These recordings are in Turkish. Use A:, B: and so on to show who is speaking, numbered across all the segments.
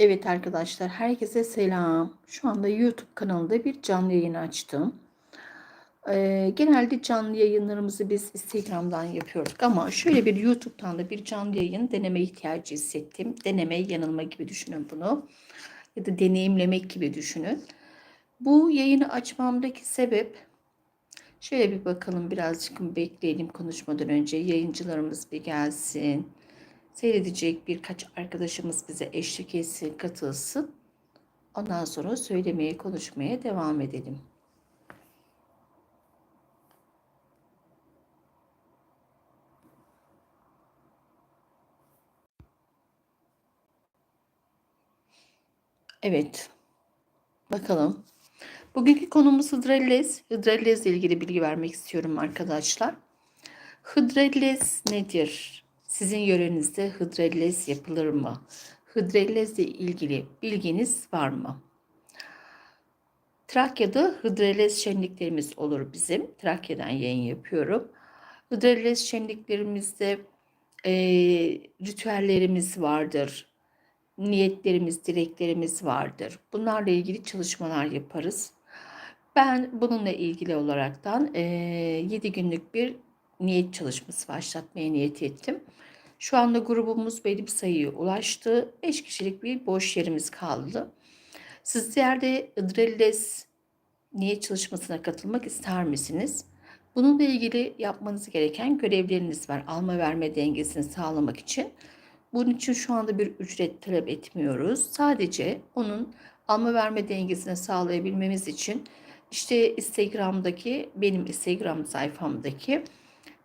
A: Evet arkadaşlar, herkese selam. Şu anda YouTube kanalında bir canlı yayın açtım. Ee, genelde canlı yayınlarımızı biz Instagram'dan yapıyorduk ama şöyle bir YouTube'dan da bir canlı yayın deneme ihtiyacı hissettim. Deneme, yanılma gibi düşünün bunu. Ya da deneyimlemek gibi düşünün. Bu yayını açmamdaki sebep şöyle bir bakalım birazcık bekleyelim konuşmadan önce yayıncılarımız bir gelsin seyredecek birkaç arkadaşımız bize eşlik etsin, katılsın. Ondan sonra söylemeye, konuşmaya devam edelim. Evet. Bakalım. Bugünkü konumuz hidrellez. Hidrellez ile ilgili bilgi vermek istiyorum arkadaşlar. Hidrellez nedir? Sizin yörenizde hıdrellez yapılır mı? Hıdrellez ile ilgili bilginiz var mı? Trakya'da hıdrellez şenliklerimiz olur bizim. Trakya'dan yayın yapıyorum. Hıdrellez şenliklerimizde e, ritüellerimiz vardır. Niyetlerimiz, dileklerimiz vardır. Bunlarla ilgili çalışmalar yaparız. Ben bununla ilgili olaraktan e, 7 günlük bir niyet çalışması başlatmaya niyet ettim. Şu anda grubumuz belli bir sayıya ulaştı. 5 kişilik bir boş yerimiz kaldı. Sizler de Idrelles niyet çalışmasına katılmak ister misiniz? Bununla ilgili yapmanız gereken görevleriniz var. Alma verme dengesini sağlamak için. Bunun için şu anda bir ücret talep etmiyoruz. Sadece onun alma verme dengesini sağlayabilmemiz için işte Instagram'daki benim Instagram sayfamdaki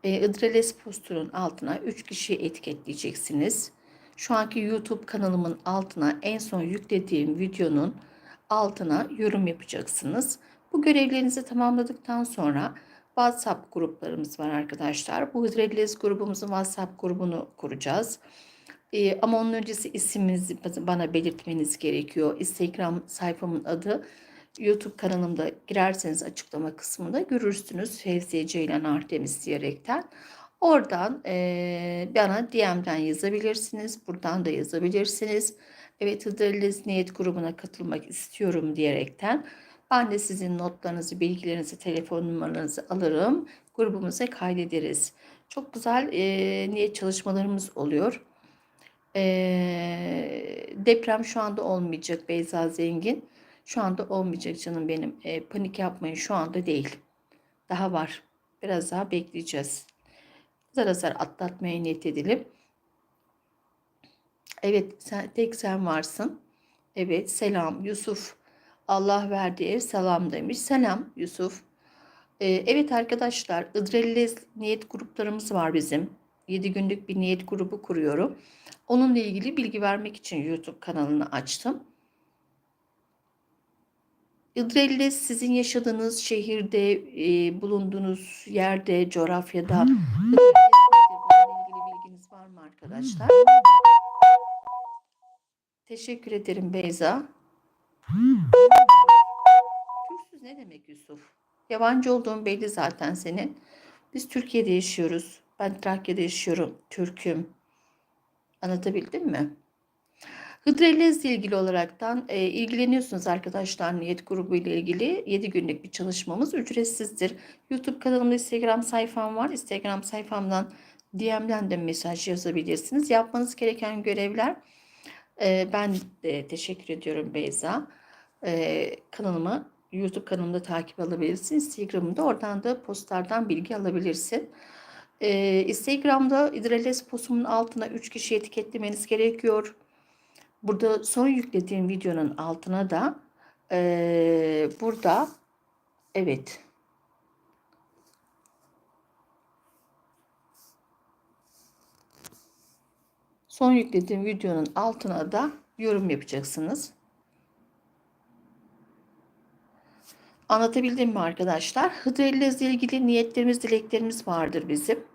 A: e, Idreles postunun altına 3 kişi etiketleyeceksiniz. Şu anki YouTube kanalımın altına en son yüklediğim videonun altına yorum yapacaksınız. Bu görevlerinizi tamamladıktan sonra WhatsApp gruplarımız var arkadaşlar. Bu Hidrellez grubumuzun WhatsApp grubunu kuracağız. Ee, ama onun öncesi isminizi bana belirtmeniz gerekiyor. Instagram sayfamın adı YouTube kanalımda girerseniz açıklama kısmında görürsünüz Fevziye Ceylan Artemis diyerekten. Oradan e, bana DM'den yazabilirsiniz. Buradan da yazabilirsiniz. Evet Hıdrellez Niyet grubuna katılmak istiyorum diyerekten. Ben de sizin notlarınızı, bilgilerinizi, telefon numaranızı alırım. Grubumuza kaydederiz. Çok güzel e, niyet çalışmalarımız oluyor. E, deprem şu anda olmayacak Beyza Zengin. Şu anda olmayacak canım benim. E, panik yapmayın şu anda değil. Daha var. Biraz daha bekleyeceğiz. Zar zar atlatmaya niyet edelim. Evet sen, tek sen varsın. Evet selam Yusuf. Allah verdi ev selam demiş. Selam Yusuf. Ee, evet arkadaşlar Idrellez niyet gruplarımız var bizim. 7 günlük bir niyet grubu kuruyorum. Onunla ilgili bilgi vermek için YouTube kanalını açtım. İdrellez sizin yaşadığınız şehirde, e, bulunduğunuz yerde, coğrafyada İdrellez Bununla ilgili bilginiz var mı arkadaşlar? Teşekkür ederim Beyza. Türksüz ne demek Yusuf? Yabancı olduğun belli zaten senin. Biz Türkiye'de yaşıyoruz. Ben Trakya'da yaşıyorum. Türk'üm. Anlatabildim mi? Hıdrellez ile ilgili olaraktan e, ilgileniyorsunuz arkadaşlar niyet grubu ile ilgili 7 günlük bir çalışmamız ücretsizdir. YouTube kanalımda Instagram sayfam var. Instagram sayfamdan DM'den de mesaj yazabilirsiniz. Yapmanız gereken görevler e, ben de teşekkür ediyorum Beyza. E, kanalımı YouTube kanalımda takip alabilirsin. Instagram'da oradan da postlardan bilgi alabilirsin. E, Instagram'da İdrellez postumun altına 3 kişi etiketlemeniz gerekiyor. Burada son yüklediğim videonun altına da e, burada evet son yüklediğim videonun altına da yorum yapacaksınız. Anlatabildim mi arkadaşlar? Hıdrellez ile ilgili niyetlerimiz, dileklerimiz vardır bizim.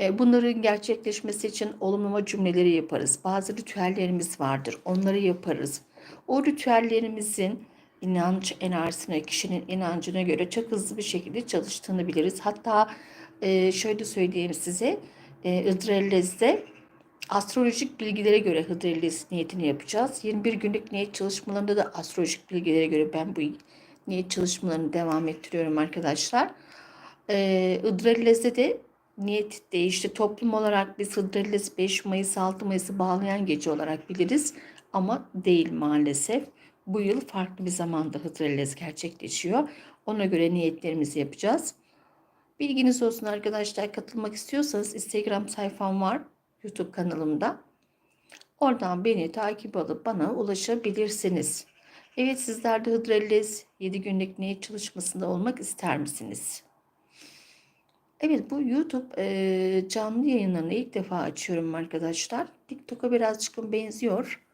A: E, bunların gerçekleşmesi için olumlama cümleleri yaparız. Bazı ritüellerimiz vardır. Onları yaparız. O ritüellerimizin inanç enerjisine, kişinin inancına göre çok hızlı bir şekilde çalıştığını biliriz. Hatta e, şöyle söyleyeyim size, e, Idrellez'de astrolojik bilgilere göre Hıdrellez niyetini yapacağız. 21 günlük niyet çalışmalarında da astrolojik bilgilere göre ben bu niyet çalışmalarını devam ettiriyorum arkadaşlar. Hıdrellez'de de niyet değişti. Toplum olarak biz Hıdrellez 5 Mayıs 6 Mayıs'ı bağlayan gece olarak biliriz. Ama değil maalesef. Bu yıl farklı bir zamanda Hıdrellez gerçekleşiyor. Ona göre niyetlerimizi yapacağız. Bilginiz olsun arkadaşlar. Katılmak istiyorsanız Instagram sayfam var. YouTube kanalımda. Oradan beni takip alıp bana ulaşabilirsiniz. Evet sizler de Hıdrellez 7 günlük niyet çalışmasında olmak ister misiniz? Evet bu YouTube e, canlı yayınlarını ilk defa açıyorum arkadaşlar. TikTok'a birazcık benziyor.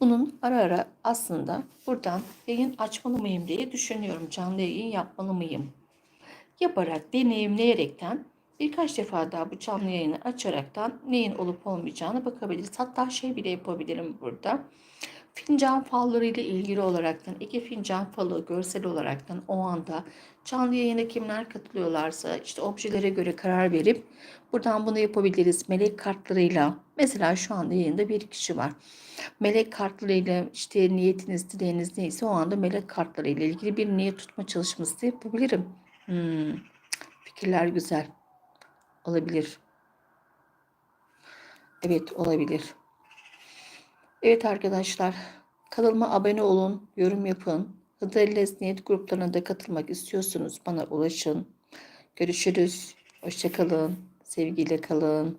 A: Bunun ara ara aslında buradan yayın açmalı mıyım diye düşünüyorum. Canlı yayın yapmalı mıyım? Yaparak, deneyimleyerekten birkaç defa daha bu canlı yayını açaraktan neyin olup olmayacağını bakabiliriz. Hatta şey bile yapabilirim burada. Fincan falları ile ilgili olaraktan iki fincan falı görsel olaraktan o anda canlı yayına kimler katılıyorlarsa işte objelere göre karar verip buradan bunu yapabiliriz. Melek kartlarıyla mesela şu anda yayında bir kişi var. Melek kartlarıyla işte niyetiniz, dileğiniz neyse o anda melek kartlarıyla ilgili bir niyet tutma çalışması yapabilirim. Hmm, fikirler güzel. Olabilir. Evet olabilir. Evet arkadaşlar kanalıma abone olun, yorum yapın. Hıdrellez niyet gruplarına da katılmak istiyorsunuz bana ulaşın. Görüşürüz. Hoşçakalın. Sevgiyle kalın.